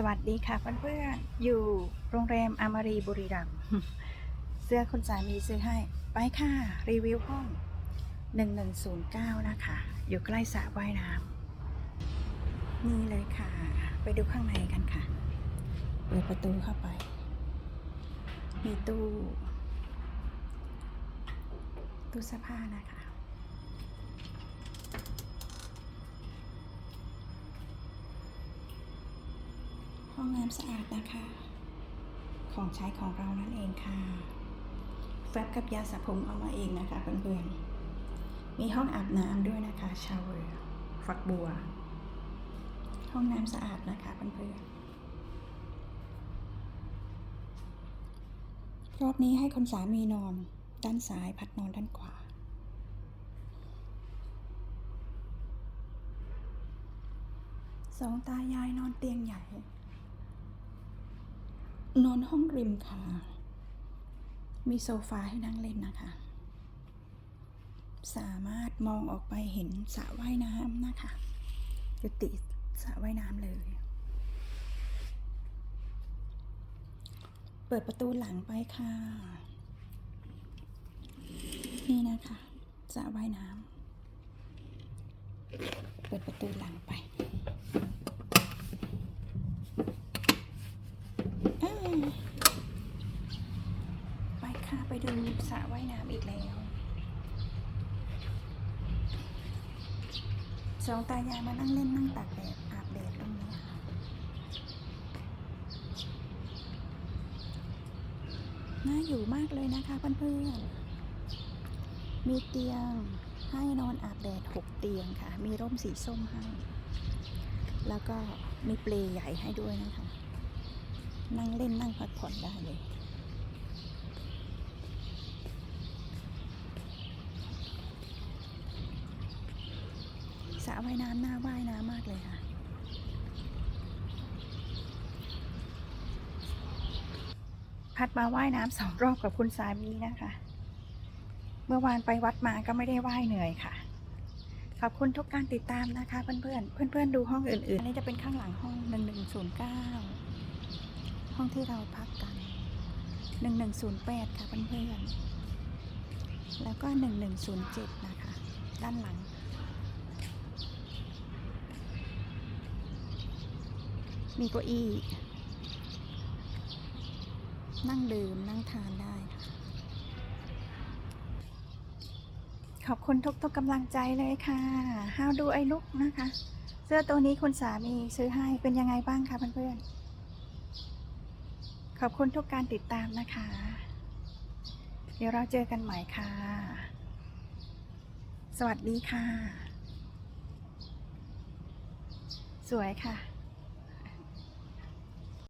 สวัสดีค่ะเพื่อนๆ อยู่โรงแรมอามารีบุรีรัมย์เสื้อคุณสามีซื้อให้ ไปค่ะ รีวิวห้อง 1109 นะคะ อยู่ใกล้สระว่ายน้ำนี่เลยค่ะ ไปดูข้างในกันค่ะ เปิดประตูเข้าไป มีตู้ ตู้เสื้อผ้านะคะ ห้องน้ำสะอาดนะคะ ของใช้ของเรานั่นเองค่ะแฟบกับยาสระผมเอามาเองนะคะเพื่อนๆ มีห้องอาบน้ำด้วยนะคะชาวเวอร์ฝักบัว ห้องน้ำสะอาดนะคะเพื่อนๆ รอบนี้ให้คนสามีนอน ด้านซ้ายพัดนอนด้านขวาสองตายายนอนเตียงใหญ่ นอนห้องริมค่ะ มีโซฟาให้นั่งเล่นนะคะ สามารถมองออกไปเห็นสระว่ายน้ำนะคะจะติดสระว่ายน้ำเลย เปิดประตูหลังไปค่ะ นี่นะคะสระว่ายน้ำ เปิดประตูหลังไป อ่าไปค่ะ ไป ดูสระว่ายน้ำอีกแล้วสองตายายมานั่งเล่นนั่งตากแดดอาบแดดตรงนี้ค่ะน่าอยู่มากเลยนะคะเพื่อนๆ มีเตียงให้นอนอาบแดดหกเตียงค่ะ มีร่มสีส้มให้ แล้วก็มีเปลใหญ่ให้ด้วยนะคะ นั่งเล่นนั่งพักผ่อนได้เลย สระว่ายน้ำหน้าว่ายน้ำมากเลยค่ะพัดมาว่ายน้ำสองรอบกับคุณสามีนะคะ เมื่อวานไปวัดมาก็ไม่ได้ว่ายเหนื่อยค่ะ ขอบคุณทุกการติดตามนะคะ เพื่อนๆ เพื่อนๆ ดูห้องอื่นๆ อันนี้จะเป็นข้างหลังห้อง 1109 ห้องที่เราพักกัน 1108 ค่ะเพื่อนๆ แล้วก็ 1107 นะคะ ด้านหลัง มีเก้าอี้ นั่งดื่ม นั่งทานได้ ขอบคุณทุกๆกำลังใจเลยค่ะ How do I look นะคะ เสื้อตัวนี้คุณสามีซื้อให้เป็นยังไงบ้างคะเพื่อนๆ ขอบคุณทุกการติดตามนะคะ เดี๋ยวเราเจอกันใหม่ค่ะ สวัสดีค่ะ สวยค่ะ